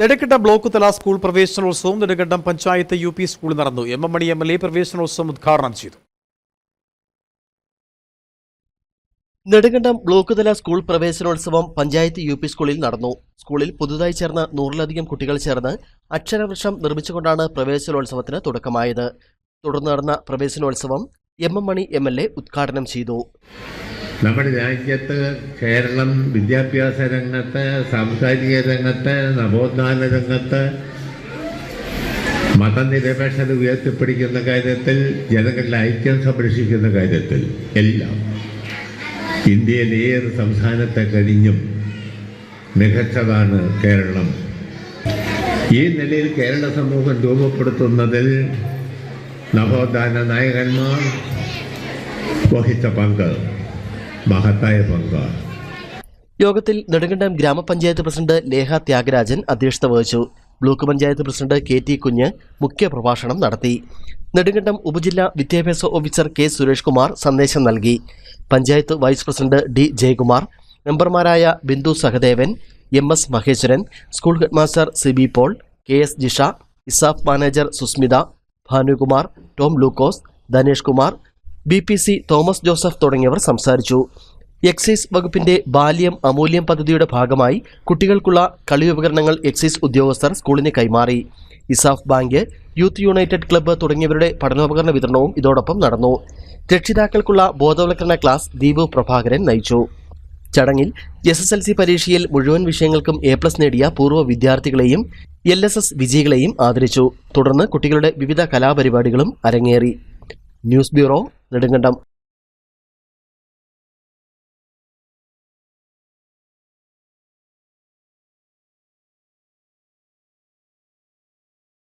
Nedumkandam block തല school പ്രവേശനോത്സവം Nedumkandam panchayat U P സ്കൂളിൽ നടന്നു. M M Mani M L A പ്രവേശനോത്സവം ഉദ്ഘാടനം ചെയ്തു. നെടുങ്കണ്ടം ബ്ലോക്ക് തല സ്കൂൾ പ്രവേശനോത്സവം പഞ്ചായത്ത് യു പി സ്കൂളിൽ നടന്നു. സ്കൂളിൽ പുതുതായി ചേർന്ന നൂറിലധികം കുട്ടികൾ ചേർന്ന് അക്ഷരവൃക്ഷം നിർമ്മിച്ചുകൊണ്ടാണ് പ്രവേശനോത്സവത്തിന് തുടക്കമായത്. തുടർന്ന് നടന്ന പ്രവേശനോത്സവം M M Mani M L A ഉദ്ഘാടനം ചെയ്തു. നമ്മുടെ രാജ്യത്ത് കേരളം വിദ്യാഭ്യാസ രംഗത്ത് സാംസ്കാരിക രംഗത്ത് നവോത്ഥാന രംഗത്ത് മതനിരപേക്ഷത ഉയർത്തിപ്പിടിക്കുന്ന കാര്യത്തിൽ ജനങ്ങളുടെ ഐക്യം സംരക്ഷിക്കുന്ന കാര്യത്തിൽ എല്ലാം ഇന്ത്യയിലെ ഏത് സംസ്ഥാനത്തെ കഴിഞ്ഞും മികച്ചതാണ് കേരളം. ഈ നിലയിൽ കേരള സമൂഹം രൂപപ്പെടുത്തുന്നതിൽ നവോത്ഥാന നായകന്മാർ വഹിച്ച പങ്ക് മഹത്തായ പങ്കാണ്. യോഗത്തിൽ നെടുങ്കണ്ടം ഗ്രാമപഞ്ചായത്ത് പ്രസിഡന്റ് ലേഹ ത്യാഗരാജൻ അധ്യക്ഷത വഹിച്ചു. Block panchayat president K T Kunju മുഖ്യപ്രഭാഷണം നടത്തി. നെടുങ്കണ്ടം ഉപജില്ലാ വിദ്യാഭ്യാസ ഓഫീസർ കെ സുരേഷ് കുമാർ സന്ദേശം നൽകി. Panchayat vice president D Jayakumar മെമ്പർമാരായ Bindu Sahadevan M S Maheshwaran school headmaster C B Paul K S Jisha ESAF manager Susmitha Bhanukumar Tom Lukose Dhanesh Kumar B P C Thomas Joseph തുടങ്ങിയവർ സംസാരിച്ചു. Excise വകുപ്പിന്റെ ബാല്യം അമൂല്യം പദ്ധതിയുടെ ഭാഗമായി കുട്ടികൾക്കുള്ള കളിയുപകരണങ്ങൾ excise ഉദ്യോഗസ്ഥർ സ്കൂളിന് കൈമാറി. ESAF bank youth united club തുടങ്ങിയവരുടെ പഠനോപകരണ വിതരണവും ഇതോടൊപ്പം നടന്നു. രക്ഷിതാക്കൾക്കുള്ള ബോധവൽക്കരണ ക്ലാസ് ദീപു പ്രഭാകരൻ നയിച്ചു. ചടങ്ങിൽ എസ് എസ് എൽ സി പരീക്ഷയിൽ മുഴുവൻ വിഷയങ്ങൾക്കും എ പ്ലസ് നേടിയ പൂർവ വിദ്യാർത്ഥികളെയും എൽ എസ് എസ് വിജയികളെയും ആദരിച്ചു. തുടർന്ന് കുട്ടികളുടെ വിവിധ കലാപരിപാടികളും അരങ്ങേറി. News bureau Nedumkandam.